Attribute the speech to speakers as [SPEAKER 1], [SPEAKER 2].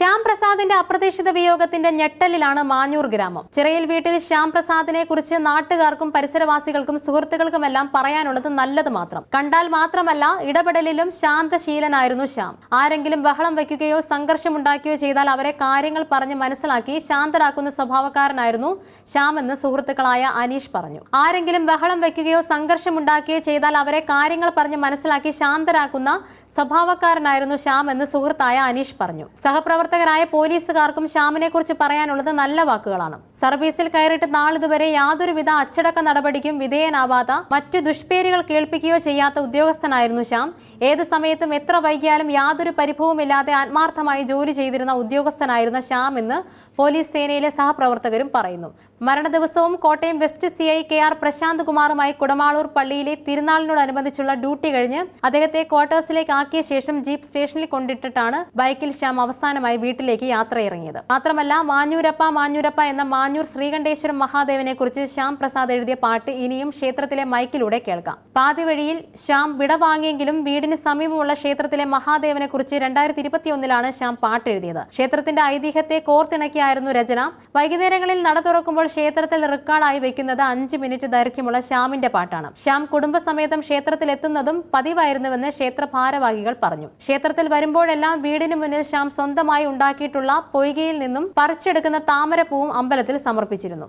[SPEAKER 1] ശ്യാം പ്രസാദിന്റെ അപ്രതീക്ഷിത വിയോഗത്തിന്റെ ഞെട്ടലിലാണ് മാഞ്ഞൂർ ഗ്രാമം. ചിറയിൽ വീട്ടിൽ ശ്യാം പ്രസാദിനെ കുറിച്ച് നാട്ടുകാർക്കും പരിസരവാസികൾക്കും സുഹൃത്തുക്കൾക്കുമെല്ലാം പറയാനുള്ളത് നല്ലത് മാത്രം. കണ്ടാൽ മാത്രമല്ല ഇടപെടലിലും ശാന്തശീലനായിരുന്നു ശ്യാം. ആരെങ്കിലും ബഹളം വയ്ക്കുകയോ സംഘർഷമുണ്ടാക്കുകയോ ചെയ്താൽ അവരെ കാര്യങ്ങൾ പറഞ്ഞ് മനസ്സിലാക്കി ശാന്തരാക്കുന്ന സ്വഭാവക്കാരനായിരുന്നു ശ്യാം എന്ന് സുഹൃത്തുക്കളായ അനീഷ് പറഞ്ഞു. ആരെങ്കിലും ബഹളം വയ്ക്കുകയോ സംഘർഷമുണ്ടാക്കുകയോ ചെയ്താൽ അവരെ കാര്യങ്ങൾ പറഞ്ഞ് മനസ്സിലാക്കി ശാന്തരാക്കുന്ന സ്വഭാവക്കാരനായിരുന്നു ശ്യാം എന്ന് സുഹൃത്തായ അനീഷ് പറഞ്ഞു. സഹപ്രവർത്തകരായ പോലീസുകാർക്കും ശ്യാമിനെ കുറിച്ച് പറയാനുള്ളത് നല്ല വാക്കുകളാണ്. സർവീസിൽ കയറിയിട്ട് നാളിതുവരെ യാതൊരുവിധ അച്ചടക്ക നടപടിക്കും വിധേയനാവാത്ത മറ്റു ദുഷ്പേരുകൾ കേൾപ്പിക്കുകയോ ചെയ്യാത്ത ഉദ്യോഗസ്ഥനായിരുന്നു ശ്യാം. ഏത് സമയത്തും എത്ര വൈകിയാലും യാതൊരു പരിഭവമില്ലാതെ ആത്മാർത്ഥമായി ജോലി ചെയ്തിരുന്ന ഉദ്യോഗസ്ഥനായിരുന്ന ശ്യാം എന്ന് പോലീസ് സേനയിലെ സഹപ്രവർത്തകരും പറയുന്നു. മരണ ദിവസവും Kottayam west C I K R Prashanth കുമാറുമായി Kudamaloor പള്ളിയിലെ തിരുനാളിനോടനുബന്ധിച്ചുള്ള ഡ്യൂട്ടി കഴിഞ്ഞ് അദ്ദേഹത്തെ ക്വാർട്ടേഴ്സിലേക്ക് ആക്കിയ ശേഷം ജീപ്പ് സ്റ്റേഷനിൽ കൊണ്ടിട്ടിട്ടാണ് ബൈക്കിൽ ശ്യാം അവസാനമായി വീട്ടിലേക്ക് യാത്രയിറങ്ങിയത്. മാത്രമല്ല മാഞ്ഞൂരപ്പ മാഞ്ഞൂരപ്പ എന്ന മാഞ്ഞൂർ ശ്രീകണ്ഠേശ്വരം മഹാദേവനെ കുറിച്ച് ശ്യാം പ്രസാദ് എഴുതിയ പാട്ട് ഇനിയും ക്ഷേത്രത്തിലെ മൈക്കിലൂടെ കേൾക്കാം. പാതിവഴിയിൽ ശ്യാം വിട വാങ്ങിയെങ്കിലും വീടിന് സമീപമുള്ള ക്ഷേത്രത്തിലെ മഹാദേവനെ കുറിച്ച് രണ്ടായിരത്തി ഇരുപത്തിയൊന്നിലാണ് ശ്യാം പാട്ട് എഴുതിയത് ക്ഷേത്രത്തിന്റെ ഐതിഹ്യത്തെ കോർത്തിണക്കിയായിരുന്നു രചന. വൈകുന്നേരങ്ങളിൽ നട തുറക്കുമ്പോൾ ക്ഷേത്രത്തിൽ റെക്കോർഡായി വെക്കുന്നത് അഞ്ച് മിനിറ്റ് ദൈർഘ്യമുള്ള ശ്യാമിന്റെ പാട്ടാണ്. ശ്യാം കുടുംബസമേതം ക്ഷേത്രത്തിൽ എത്തുന്നതും പതിവായിരുന്നുവെന്ന് ക്ഷേത്ര ഭാരവാഹികൾ പറഞ്ഞു. ക്ഷേത്രത്തിൽ വരുമ്പോഴെല്ലാം വീടിന് മുന്നിൽ ശ്യാം സ്വന്തമായി ഉണ്ടാക്കിയിട്ടുള്ള പൊയ്കയിൽ നിന്നും പറിച്ചെടുക്കുന്ന താമരപ്പൂവും അമ്പലത്തിൽ സമർപ്പിച്ചിരുന്നു.